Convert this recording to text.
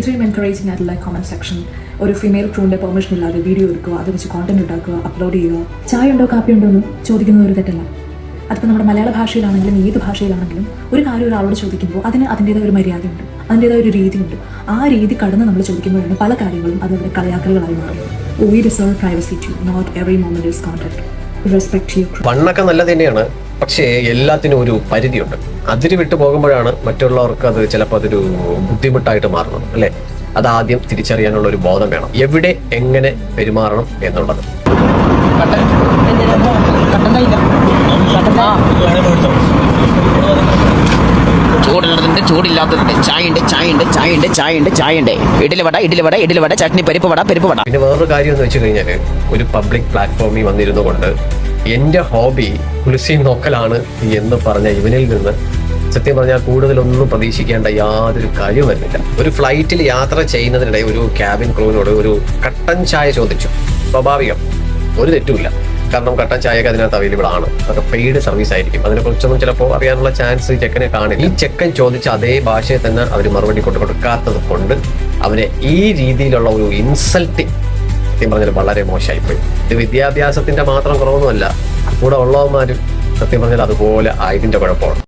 ഇത്രയും എൻകറേജിങ് ആയിട്ടുള്ള comment section ഒരു ഫീമെയിൽ ക്രൂവിന്റെ പെർമിഷൻ ഇല്ലാതെ വീഡിയോ എടുക്കുക അത് വെച്ച് കോണ്ടന്റ് ഉണ്ടാക്കുക അപ്ലോഡ് ചെയ്യുക. ചായ ഉണ്ടോ കാപ്പി ഉണ്ടോ എന്ന് ചോദിക്കുന്നത് ഒരു തെറ്റല്ല. അതിപ്പോൾ നമ്മുടെ മലയാള ഭാഷയിലാണെങ്കിലും ഏത് ഭാഷയിലാണെങ്കിലും ഒരു കാര്യം ഒരാളോട് ചോദിക്കുമ്പോൾ അതിന് അതിന്റെതായ ഒരു മര്യാദയുണ്ട് അതിന്റെതായ ഒരു രീതിയുണ്ട്. ആ രീതി കടന്ന് നമ്മൾ ചോദിക്കുമ്പോഴാണ് പല കാര്യങ്ങളും അതിന്റെ കളിയാക്കലുകളായി മാറുന്നത് we deserve privacy to not every moment is contact respect you പണ്ണൊക്കെ നല്ലത് തന്നെയാണ്. പക്ഷേ എല്ലാത്തിനും ഒരു പരിധിയുണ്ട്. അതിര് വിട്ടു പോകുമ്പോഴാണ് മറ്റുള്ളവർക്ക് അത് ചിലപ്പോൾ അതൊരു ബുദ്ധിമുട്ടായിട്ട് മാറുന്നത് അല്ലേ? അത് ആദ്യം തിരിച്ചറിയാനുള്ള ഒരു ബോധം വേണം. എവിടെ എങ്ങനെ പെരുമാറണം എന്നുള്ളത്. ചൂടുള്ളതിന്റെ ചൂടില്ലാത്തതിന്റെ ചായ ഉണ്ട് ചായ ഉണ്ട് ചായ ഉണ്ട് ചായ ഉണ്ട് ചായ ഉണ്ട് ഇഡലി വട ഇഡലി വട ഇഡലി വട ചട്നി പരിപ്പ് വട പരിപ്പ് വട. പിന്നെ വേറൊരു കാര്യം എന്ന് വെച്ച് കഴിഞ്ഞാൽ ഒരു പബ്ലിക് പ്ലാറ്റ്ഫോമിൽ വന്നിരുന്നു കൊണ്ട് എന്റെ ഹോബി കുളിസി നോക്കലാണ് എന്ന് പറഞ്ഞ ഇവനിൽ നിന്ന് സത്യം പറഞ്ഞാൽ കൂടുതലൊന്നും പ്രതീക്ഷിക്കേണ്ട യാതൊരു കാര്യവും വരുന്നില്ല. ഒരു ഫ്ലൈറ്റിൽ യാത്ര ചെയ്യുന്നതിനിടെ ഒരു ക്യാബിൻ ക്രൂവിനോട് ഒരു കട്ടൻ ചായ ചോദിച്ചു. സ്വാഭാവികം. ഒരു തെറ്റുമില്ല. കാരണം കട്ടൻ ചായയൊക്കെ അതിനകത്ത് അവൈലബിൾ ആണ്. അതൊക്കെ പെയ്ഡ് സർവീസ് ആയിരിക്കും. അതിനെക്കുറിച്ചൊന്നും ചിലപ്പോൾ അറിയാനുള്ള ചാൻസ് ചെക്കനെ കാണില്ല. ഈ ചെക്കൻ ചോദിച്ച അതേ ഭാഷയെ തന്നെ അവർ മറുപടി കൊണ്ട് കൊടുക്കാത്തത് കൊണ്ട് അവനെ ഈ രീതിയിലുള്ള ഒരു ഇൻസൾട്ടിങ് സത്യം പറഞ്ഞാൽ വളരെ മോശമായിപ്പോയി. ഇത് വിദ്യാഭ്യാസത്തിന്റെ മാത്രം കുറവൊന്നുമല്ല കൂടെ ഉള്ളവന്മാരും സത്യം പറഞ്ഞാൽ അതുപോലെ ആയതിന്റെ കുഴപ്പമാണ്.